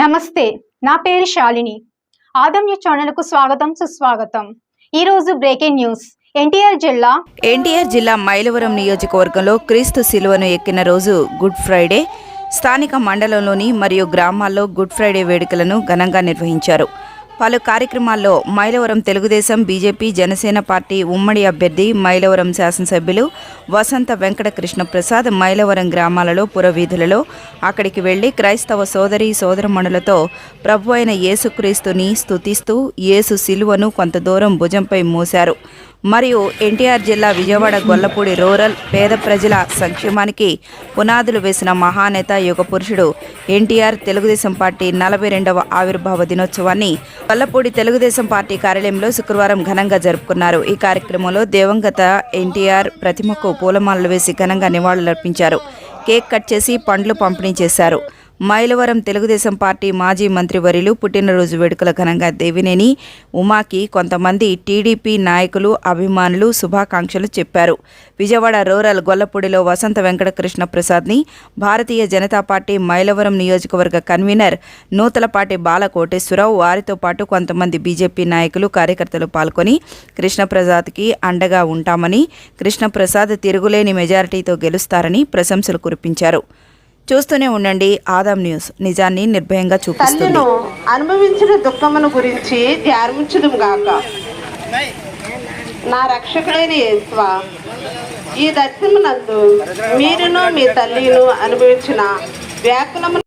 నమస్తే నా పేరు శాలిని. ఆదమ్య ఛానల్కు స్వాగతం సుస్వాగతం. ఈరోజు బ్రేకింగ్ న్యూస్. ఎన్టీఆర్ జిల్లా ఎన్టీఆర్ జిల్లా మైలవరం నియోజకవర్గంలో క్రీస్తు శిలువను ఎక్కిన రోజు గుడ్ ఫ్రైడే. స్థానిక మండలంలోని మరియు గ్రామాల్లో గుడ్ ఫ్రైడే వేడుకలను ఘనంగా నిర్వహించారు. పలు కార్యక్రమాల్లో మైలవరం తెలుగుదేశం బీజేపీ జనసేన పార్టీ ఉమ్మడి అభ్యర్థి మైలవరం శాసనసభ్యులు వసంత వెంకట కృష్ణప్రసాద్ మైలవరం గ్రామాలలో పురవీధులలో అక్కడికి వెళ్ళి క్రైస్తవ సోదరి సోదరమణులతో ప్రభు అయిన యేసుక్రీస్తుని స్తుతిస్తూ యేసు శిలువను కొంత దూరం భుజంపై మోశారు. మరియు ఎన్టీఆర్ జిల్లా విజయవాడ గొల్లపూడి రూరల్ పేద ప్రజల సంక్షేమానికి పునాదులు వేసిన మహానేత యుగ పురుషుడు ఎన్టీఆర్ తెలుగుదేశం పార్టీ నలభై రెండవ ఆవిర్భావ దినోత్సవాన్ని గొల్లపూడి తెలుగుదేశం పార్టీ కార్యాలయంలో శుక్రవారం ఘనంగా జరుపుకున్నారు. ఈ కార్యక్రమంలో దివంగత ఎన్టీఆర్ ప్రతిమకు పూలమాలలు వేసి ఘనంగా నివాళులర్పించారు. కేక్ కట్ చేసి పండ్లు పంపిణీ చేశారు. మైలవరం తెలుగుదేశం పార్టీ మాజీ మంత్రివర్యులు పుట్టినరోజు వేడుకల ఘనంగా దేవినేని ఉమాకి కొంతమంది టీడీపీ నాయకులు అభిమానులు శుభాకాంక్షలు చెప్పారు. విజయవాడ రూరల్ గొల్లపూడిలో వసంత వెంకటకృష్ణ ప్రసాద్ని భారతీయ జనతా పార్టీ మైలవరం నియోజకవర్గ కన్వీనర్ నూతలపాటి బాలకోటేశ్వరరావు వారితో పాటు కొంతమంది బీజేపీ నాయకులు కార్యకర్తలు పాల్గొని కృష్ణప్రసాద్కి అండగా ఉంటామని కృష్ణప్రసాద్ తిరుగులేని మెజారిటీతో గెలుస్తారని ప్రశంసలు కురిపించారు. చూస్తూనే ఉండండి ఆదాం న్యూస్. నిజాన్ని నిర్భయంగా చూపిస్తుంది. అనుభవించిన దుఃఖమును గురించి ధ్యానించడం గాక. నా రక్షకుడైన యేసువా ఈ దర్శనమునందు మీరును మీ తల్లిను అనుభవించిన వ్యాకులము